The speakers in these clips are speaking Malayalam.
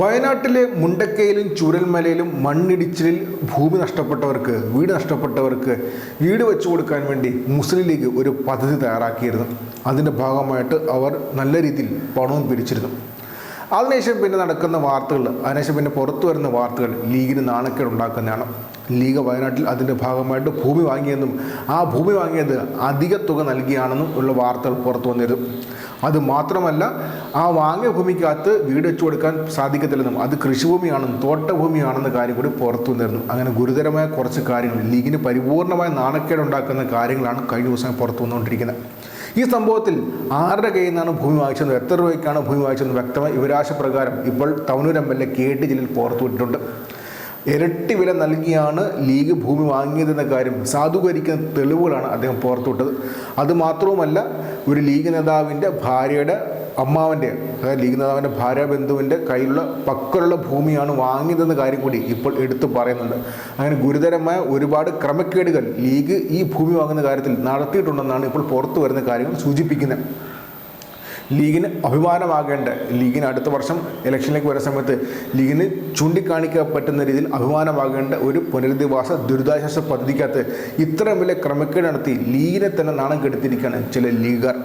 വയനാട്ടിലെ മുണ്ടക്കയിലും ചൂരൽമലയിലും മണ്ണിടിച്ചിലിൽ ഭൂമി നഷ്ടപ്പെട്ടവർക്ക് വീട് നഷ്ടപ്പെട്ടവർക്ക് വീട് വെച്ചു കൊടുക്കാൻ വേണ്ടി മുസ്ലിം ലീഗ് ഒരു പദ്ധതി തയ്യാറാക്കിയിരുന്നു. അതിന്റെ ഭാഗമായിട്ട് അവർ നല്ല രീതിയിൽ പണവും പിരിച്ചിരുന്നു. അതിനുശേഷം പിന്നെ നടക്കുന്ന വാർത്തകൾ അതിനുശേഷം പിന്നെ പുറത്തു വരുന്ന വാർത്തകൾ ലീഗിന് നാണക്കേട് ഉണ്ടാക്കുന്നതാണ്. ലീഗ് വയനാട്ടിൽ അതിന്റെ ഭാഗമായിട്ട് ഭൂമി വാങ്ങിയെന്നും ആ ഭൂമി വാങ്ങിയത് അധിക തുക നൽകിയാണെന്നും ഉള്ള വാർത്തകൾ പുറത്തു വന്നിരുന്നു. അത് മാത്രമല്ല ആ വാങ്ങിയ ഭൂമിക്കകത്ത് വീട് വെച്ചു കൊടുക്കാൻ സാധിക്കത്തില്ലെന്നും അത് കൃഷിഭൂമിയാണെന്നും തോട്ടഭൂമിയാണെന്ന കാര്യം കൂടി പുറത്തു വന്നിരുന്നു. അങ്ങനെ ഗുരുതരമായ കുറച്ച് കാര്യങ്ങൾ ലീഗിന് പരിപൂർണമായ നാണക്കേടുണ്ടാക്കുന്ന കാര്യങ്ങളാണ് കഴിഞ്ഞ ദിവസം പുറത്തു വന്നുകൊണ്ടിരിക്കുന്നത്. ഈ സംഭവത്തിൽ ആരുടെ കയ്യിൽ നിന്നാണ് ഭൂമി വാങ്ങിച്ചത് എത്ര രൂപയ്ക്കാണ് ഭൂമി വാങ്ങിച്ചതെന്ന് വ്യക്തമായി വിവരാശ പ്രകാരം ഇപ്പോൾ Thavanur M L A K T ജില്ലയിൽ പുറത്തുവിട്ടിട്ടുണ്ട് ഇരട്ടി വില നൽകിയാണ് ലീഗ് ഭൂമി വാങ്ങിയതെന്ന കാര്യം സാധൂകരിക്കുന്ന തെളിവുകളാണ് അദ്ദേഹം പുറത്തുവിട്ടത്. അതുമാത്രവുമല്ല ഒരു ലീഗ് നേതാവിന്റെ ഭാര്യയുടെ അമ്മാവന്റെ അതായത് ലീഗ് നേതാവിന്റെ ഭാര്യ ബന്ധുവിന്റെ കയ്യിലുള്ള പക്കലുള്ള ഭൂമിയാണ് വാങ്ങിയതെന്ന കാര്യം കൂടി ഇപ്പോൾ എടുത്തു പറയുന്നുണ്ട്. അങ്ങനെ ഗുരുതരമായ ഒരുപാട് ക്രമക്കേടുകൾ ലീഗ് ഈ ഭൂമി വാങ്ങുന്ന കാര്യത്തിൽ നടത്തിയിട്ടുണ്ടെന്നാണ് ഇപ്പോൾ പുറത്തു വരുന്ന കാര്യങ്ങൾ സൂചിപ്പിക്കുന്നത്. ലീഗിന് അഭിമാനമാകേണ്ട ലീഗിന് അടുത്ത വർഷം ഇലക്ഷനിലേക്ക് വരുന്ന സമയത്ത് ലീഗിന് ചൂണ്ടിക്കാണിക്കാൻ പറ്റുന്ന രീതിയിൽ അഭിമാനമാകേണ്ട ഒരു പുനരധിവാസ ദുരിതാശ്വാസ പദ്ധതിക്കകത്ത് ഇത്രയും വലിയ ക്രമക്കേട് നടത്തി ലീഗിനെ തന്നെ നാണം കെടുത്തിരിക്കുകയാണ് ചില ലീഗുകാർ.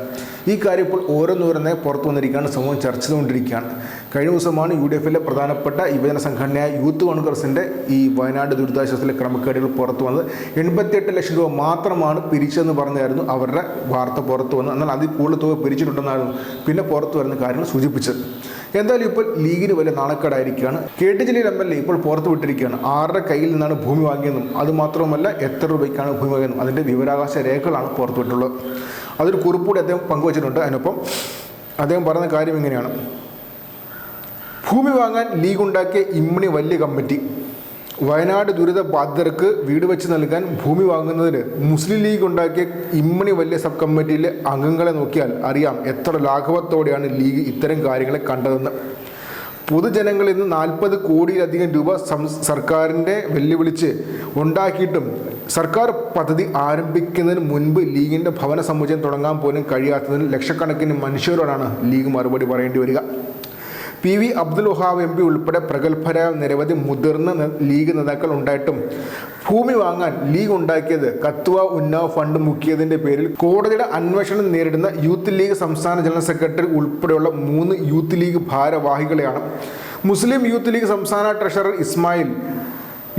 ഈ കാര്യം ഇപ്പോൾ ഓരോന്നോരോന്നെ പുറത്തു വന്നിരിക്കുകയാണ് സമൂഹം ചർച്ച ചെയ്തുകൊണ്ടിരിക്കുകയാണ് കഴിഞ്ഞ ദിവസമാണ് യു ഡി എഫിലെ പ്രധാനപ്പെട്ട യുവജന സംഘടനയായ യൂത്ത് കോൺഗ്രസിന്റെ ഈ വയനാട് ദുരിതാശ്വാസത്തിലെ ക്രമക്കേടുകൾ പുറത്തു വന്നത്. എൺപത്തിയെട്ട് ലക്ഷം രൂപ മാത്രമാണ് പിരിച്ചതെന്ന് പറഞ്ഞായിരുന്നു അവരുടെ വാർത്ത പുറത്തു വന്നത്. എന്നാൽ അതിൽ കൂടുതൽ തുക പിരിച്ചിട്ടുണ്ടെന്നായിരുന്നു പിന്നെ പുറത്തു വരുന്ന കാര്യങ്ങൾ സൂചിപ്പിച്ചത്. എന്തായാലും ഇപ്പോൾ ലീഗിന് വലിയ നാണക്കേടായിരിക്കുകയാണ്. K T Jaleel M L A ഇപ്പോൾ പുറത്തു വിട്ടിരിക്കുകയാണ്. ആരുടെ കയ്യിൽ നിന്നാണ് ഭൂമി വാങ്ങിയതെന്നും അതുമാത്രവുമല്ല എത്ര രൂപയ്ക്കാണ് ഭൂമി വാങ്ങിയതെന്നും അതിന്റെ വിവരാവകാശ രേഖകളാണ് പുറത്തുവിട്ടുള്ളത് അതൊരു കുറിപ്പൂടി അദ്ദേഹം പങ്കുവച്ചിട്ടുണ്ട്. അതിനൊപ്പം അദ്ദേഹം പറഞ്ഞ കാര്യം ഇങ്ങനെയാണ്. ഭൂമി വാങ്ങാൻ ലീഗ് ഉണ്ടാക്കിയ ഇമ്മണി വലിയ കമ്മിറ്റി. വയനാട് ദുരിത ബാധിതർക്ക് വീട് വെച്ച് നൽകാൻ ഭൂമി വാങ്ങുന്നതിന് മുസ്ലിം ലീഗ് ഉണ്ടാക്കിയ ഇമ്മണി വലിയ സബ് കമ്മിറ്റിയിലെ അംഗങ്ങളെ നോക്കിയാൽ അറിയാം എത്ര ലാഘവത്തോടെയാണ് ലീഗ് ഇത്തരം കാര്യങ്ങളെ കണ്ടതെന്ന്. പൊതുജനങ്ങളിൽ നിന്ന് നാൽപ്പത് കോടിയിലധികം രൂപ സർക്കാരിന്റെ വെല്ലുവിളിച്ച് ഉണ്ടാക്കിയിട്ടും സർക്കാർ പദ്ധതി ആരംഭിക്കുന്നതിന് മുൻപ് ലീഗിന്റെ ഭവന സമുച്ചയം തുടങ്ങാൻ പോലും കഴിയാത്തതിന് ലക്ഷക്കണക്കിന് മനുഷ്യരോടാണ് ലീഗ് മറുപടി പറയേണ്ടി വരിക. P V Abdul Wahab M P ഉൾപ്പെടെ പ്രഗത്ഭരായ നിരവധി മുതിർന്ന ലീഗ് നേതാക്കൾ ഉണ്ടായിട്ടും ഭൂമി വാങ്ങാൻ ലീഗ് ഉണ്ടാക്കിയത് കത്വ ഉന്നാവ് ഫണ്ട് മുക്കിയതിന്റെ പേരിൽ കോടതിയുടെ അന്വേഷണം നേരിടുന്ന യൂത്ത് ലീഗ് സംസ്ഥാന ജനറൽ സെക്രട്ടറി ഉൾപ്പെടെയുള്ള മൂന്ന് യൂത്ത് ലീഗ് ഭാരവാഹികളെയാണ്. മുസ്ലിം യൂത്ത് ലീഗ് സംസ്ഥാന ട്രഷറർ ഇസ്മായിൽ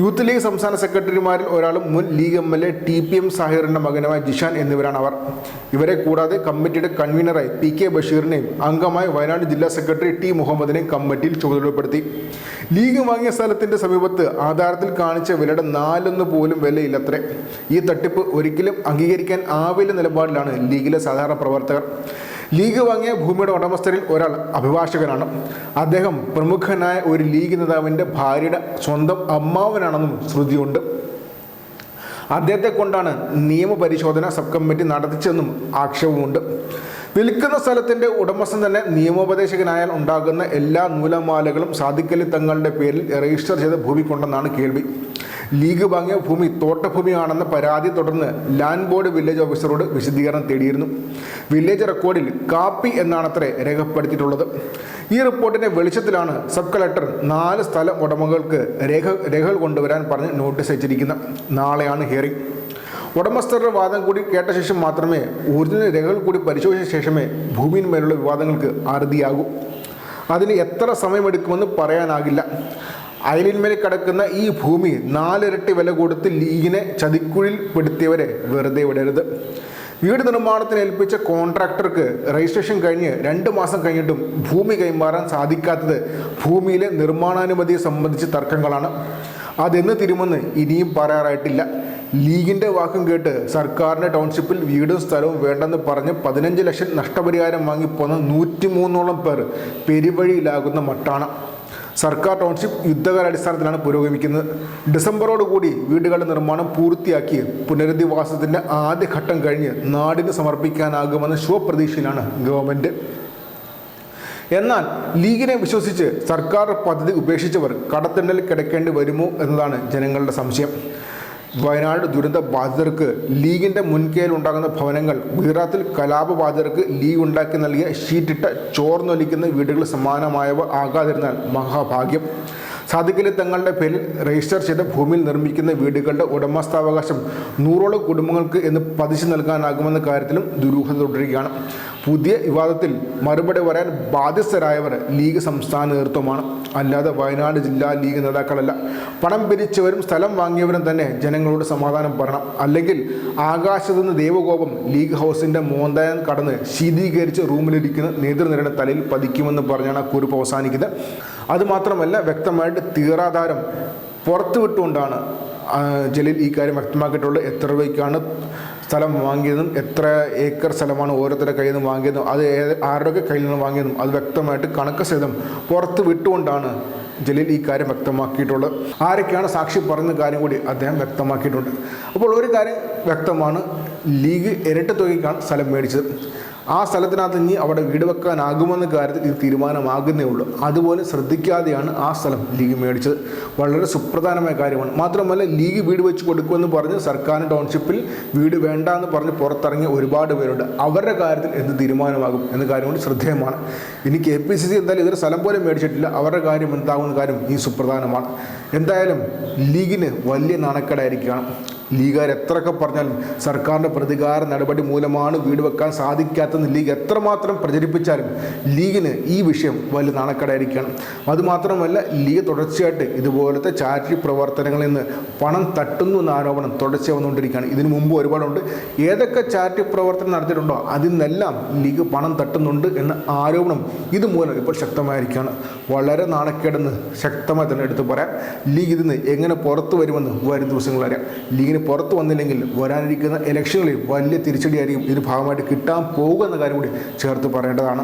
യൂത്ത് ലീഗ് സംസ്ഥാന സെക്രട്ടറിമാരിൽ ഒരാളും മുൻ League M L A T P M സാഹിറിന്റെ മകനുമായ ജിഷാൻ എന്നിവരാണ് അവർ. ഇവരെ കൂടാതെ കമ്മിറ്റിയുടെ കൺവീനറായി പി കെ ബഷീറിനെയും അംഗമായി വയനാട് ജില്ലാ സെക്രട്ടറി ടി മുഹമ്മദിനെയും കമ്മിറ്റിയിൽ ചുമതലപ്പെടുത്തി. ലീഗ് വാങ്ങിയ സ്ഥലത്തിന്റെ സമീപത്ത് ആധാരത്തിൽ കാണിച്ച വിലയുടെ നാലൊന്ന് പോലും വിലയില്ലത്രേ. ഈ തട്ടിപ്പ് ഒരിക്കലും അംഗീകരിക്കാൻ ആവില്ല നിലപാടിലാണ് ലീഗിലെ സാധാരണ പ്രവർത്തകർ. ലീഗ് വാങ്ങിയ ഭൂമിയുടെ ഉടമസ്ഥരിൽ ഒരാൾ അഭിഭാഷകനാണ്. അദ്ദേഹം പ്രമുഖനായ ഒരു ലീഗ് നേതാവിന്റെ ഭാര്യയുടെ സ്വന്തം അമ്മാവനാണെന്നും ശ്രുതിയുണ്ട്. അദ്ദേഹത്തെ കൊണ്ടാണ് നിയമപരിശോധന സബ് കമ്മിറ്റി നടത്തിച്ചെന്നും ആക്ഷേപമുണ്ട്. വിൽക്കുന്ന സ്ഥലത്തിന്റെ ഉടമസ്ഥൻ തന്നെ നിയമോപദേശകനായാൽ ഉണ്ടാകുന്ന എല്ലാ നൂലമാലകളും സാധിക്കലി തങ്ങളുടെ പേരിൽ രജിസ്റ്റർ ചെയ്ത ഭൂമി കൊണ്ടെന്നാണ് കേൾവി. ലീഗ് വാങ്ങിയ ഭൂമി തോട്ടഭൂമിയാണെന്ന പരാതി തുടർന്ന് ലാൻഡ് ബോർഡ് വില്ലേജ് ഓഫീസറോട് വിശദീകരണം തേടിയിരുന്നു. വില്ലേജ് റെക്കോർഡിൽ കാപ്പി എന്നാണത്രേ രേഖപ്പെടുത്തിയിട്ടുള്ളത്. ഈ റിപ്പോർട്ടിന്റെ വെളിച്ചത്തിലാണ് സബ് കളക്ടർ നാല് സ്ഥല ഉടമകൾക്ക് രേഖ രേഖകൾ കൊണ്ടുവരാൻ പറഞ്ഞ് നോട്ടീസ് അയച്ചിരിക്കുന്നത് നാളെയാണ് ഹിയറിംഗ് ഉടമസ്ഥരുടെ വാദം കൂടി കേട്ട ശേഷം മാത്രമേ ഒറിജിനൽ രേഖകൾ കൂടി പരിശോധിച്ച ശേഷമേ ഭൂമിയിന്മേലുള്ള വിവാദങ്ങൾക്ക് അറുതിയാകൂ. അതിന് എത്ര സമയമെടുക്കുമെന്ന് പറയാനാകില്ല. അയലിന്മേൽ കിടക്കുന്ന ഈ ഭൂമി നാലിരട്ടി വില കൊടുത്ത് ലീഗിനെ ചതിക്കുഴിൽ പെടുത്തിയവരെ വെറുതെ വിടരുത്. വീട് നിർമ്മാണത്തിന് ഏൽപ്പിച്ച കോൺട്രാക്ടർക്ക് രജിസ്ട്രേഷൻ കഴിഞ്ഞ് രണ്ട് മാസം കഴിഞ്ഞിട്ടും ഭൂമി കൈമാറാൻ സാധിക്കാത്തത് ഭൂമിയിലെ നിർമ്മാണാനുമതിയെ സംബന്ധിച്ച് തർക്കങ്ങളാണ്. അതെന്ന് തിരുമെന്ന് ഇനിയും പറയാറായിട്ടില്ല. ലീഗിന്റെ വാക്കും കേട്ട് സർക്കാരിന്റെ ടൗൺഷിപ്പിൽ വീടും സ്ഥലവും വേണ്ടെന്ന് പറഞ്ഞ് പതിനഞ്ച് ലക്ഷം നഷ്ടപരിഹാരം വാങ്ങിപ്പോന്ന നൂറ്റിമൂന്നോളം പേർ പെരുവഴിയിലാകുന്ന മട്ടാണ്. സർക്കാർ ടൗൺഷിപ്പ് യുദ്ധകാലാടിസ്ഥാനത്തിലാണ് പുരോഗമിക്കുന്നത്. ഡിസംബറോടുകൂടി വീടുകളുടെ നിർമ്മാണം പൂർത്തിയാക്കി പുനരധിവാസത്തിന്റെ ആദ്യഘട്ടം കഴിഞ്ഞ് നാടിന് സമർപ്പിക്കാനാകുമെന്ന ശുഭപ്രതീക്ഷയിലാണ് ഗവൺമെന്റ് എന്നാൽ ലീഗിനെ വിശ്വസിച്ച് സർക്കാർ പദ്ധതി ഉപേക്ഷിച്ചവർ കടത്തിണ്ടൽ കിടക്കേണ്ടി വരുമോ എന്നതാണ് ജനങ്ങളുടെ സംശയം. വയനാട് ദുരന്ത ബാധിതർക്ക് ലീഗിന്റെ മുൻകൈയിൽ ഉണ്ടാകുന്ന ഭവനങ്ങൾ ഗുജറാത്തിൽ കലാപ ബാധിതർക്ക് ലീഗ് ഉണ്ടാക്കി നൽകിയ ഷീറ്റിട്ട ചോർന്നൊലിക്കുന്ന വീടുകൾ സമാനമായവ ആകാതിരുന്നാൽ മഹാഭാഗ്യം. സാധിക്കലി തങ്ങളുടെ പേരിൽ രജിസ്റ്റർ ചെയ്ത ഭൂമിയിൽ നിർമ്മിക്കുന്ന വീടുകളുടെ ഉടമസ്ഥാവകാശം നൂറോളം കുടുംബങ്ങൾക്ക് എന്ന് പതിച്ചു നൽകാനാകുമെന്ന കാര്യത്തിലും ദുരൂഹത തുടരുകയാണ്. പുതിയ വിവാദത്തിൽ മറുപടി പറയാൻ ബാധ്യസ്ഥരായവർ ലീഗ് സംസ്ഥാന നേതൃത്വമാണ്. അല്ലാതെ വയനാട് ജില്ലാ ലീഗ് നേതാക്കളല്ല. പണം പിരിച്ചവരും സ്ഥലം വാങ്ങിയവരും തന്നെ ജനങ്ങളോട് സമാധാനം പറയണം. അല്ലെങ്കിൽ ആകാശത്തു നിന്ന് ദേവകോപം ലീഗ് ഹൗസിന്റെ മോന്തയം കടന്ന് ശീതീകരിച്ച് റൂമിലിരിക്കുന്ന നേതൃനിരയുടെ തലയിൽ പതിക്കുമെന്ന് പറഞ്ഞാണ് കുറിപ്പ് അവസാനിക്കുന്നത്. അതുമാത്രമല്ല വ്യക്തമായിട്ട് തീറാധാരം പുറത്തുവിട്ടുകൊണ്ടാണ് ജലീൽ ഈ കാര്യം വ്യക്തമാക്കിയിട്ടുള്ളത്. എത്ര രൂപയ്ക്കാണ് സ്ഥലം വാങ്ങിയതും എത്ര ഏക്കർ സ്ഥലമാണ് ഓരോരുത്തരുടെ കയ്യിൽ നിന്ന് വാങ്ങിയതും അത് ആരുടെയൊക്കെ കയ്യിൽ നിന്ന് വാങ്ങിയതും അത് വ്യക്തമായിട്ട് കണക്ക് സഹിതം പുറത്ത് വിട്ടുകൊണ്ടാണ് ജലീൽ ഈ കാര്യം വ്യക്തമാക്കിയിട്ടുള്ളത്. ആരൊക്കെയാണ് സാക്ഷി പറഞ്ഞ കാര്യം കൂടി അദ്ദേഹം വ്യക്തമാക്കിയിട്ടുണ്ട്. അപ്പോൾ ഒരു കാര്യം വ്യക്തമാണ് ലീഗ് ഇരട്ട തുകയ്ക്കാണ് സ്ഥലം മേടിച്ചത്. ആ സ്ഥലത്തിനകത്ത് ഇനി അവിടെ വീട് വെക്കാനാകുമെന്ന കാര്യത്തിൽ ഇത് തീരുമാനമാകുന്നേ ഉള്ളൂ. അതുപോലെ ശ്രദ്ധിക്കാതെയാണ് ആ സ്ഥലം ലീഗ് മേടിച്ചത്. വളരെ സുപ്രധാനമായ കാര്യമാണ്. മാത്രമല്ല ലീഗ് വീട് വെച്ച് കൊടുക്കുമെന്ന് പറഞ്ഞ് സർക്കാർ ടൗൺഷിപ്പിൽ വീട് വേണ്ട എന്ന് പറഞ്ഞ് പുറത്തിറങ്ങിയ ഒരുപാട് പേരുണ്ട്. അവരുടെ കാര്യത്തിൽ എന്ത് തീരുമാനമാകും എന്ന കാര്യം കൊണ്ട് ശ്രദ്ധേയമാണ്. ഇനി കെ പി സി സി എന്തായാലും ഇതൊരു സ്ഥലം പോലും മേടിച്ചിട്ടില്ല. അവരുടെ കാര്യം എന്താകുന്ന കാര്യം ഈ സുപ്രധാനമാണ്. എന്തായാലും ലീഗിന് വലിയ നാണക്കേടായിരിക്കുകയാണ്. ലീഗുകാർ എത്രയൊക്കെ പറഞ്ഞാലും സർക്കാരിന്റെ പ്രതികാര നടപടി മൂലമാണ് വീട് വെക്കാൻ സാധിക്കാത്തെന്ന് ലീഗ് എത്രമാത്രം പ്രചരിപ്പിച്ചാലും ലീഗിന് ഈ വിഷയം വലിയ നാണക്കേടായിരിക്കണം അതുമാത്രമല്ല ലീഗ് തുടർച്ചയായിട്ട് ഇതുപോലത്തെ ചാരിറ്റി പ്രവർത്തനങ്ങളിൽ നിന്ന് പണം തട്ടുന്നു എന്ന ആരോപണം തുടർച്ചയായി വന്നുകൊണ്ടിരിക്കുകയാണ്. ഇതിനു മുമ്പ് ഒരുപാടുണ്ട്. ഏതൊക്കെ ചാരിറ്റി പ്രവർത്തനം നടത്തിയിട്ടുണ്ടോ അതിൽ നിന്നെല്ലാം ലീഗ് പണം തട്ടുന്നുണ്ട് എന്ന ആരോപണം ഇതുമൂലം ഇപ്പോൾ ശക്തമായിരിക്കുകയാണ്. വളരെ നാണക്കേടെന്ന് ശക്തമായി തന്നെ എടുത്തു പറയാം. ലീഗ് ഇതിന് എങ്ങനെ പുറത്തു വരുമെന്ന് വരും ദിവസങ്ങൾ അറിയാം. ലീഗിന് പുറത്തു വന്നില്ലെങ്കിൽ വരാനിരിക്കുന്ന ഇലക്ഷനുകളിൽ വലിയ തിരിച്ചടിയായിരിക്കും. ഇതിന് ഭാഗമായിട്ട് കിട്ടാൻ പോകുന്ന കാര്യം കൂടി ചേർത്ത് പറയേണ്ടതാണ്.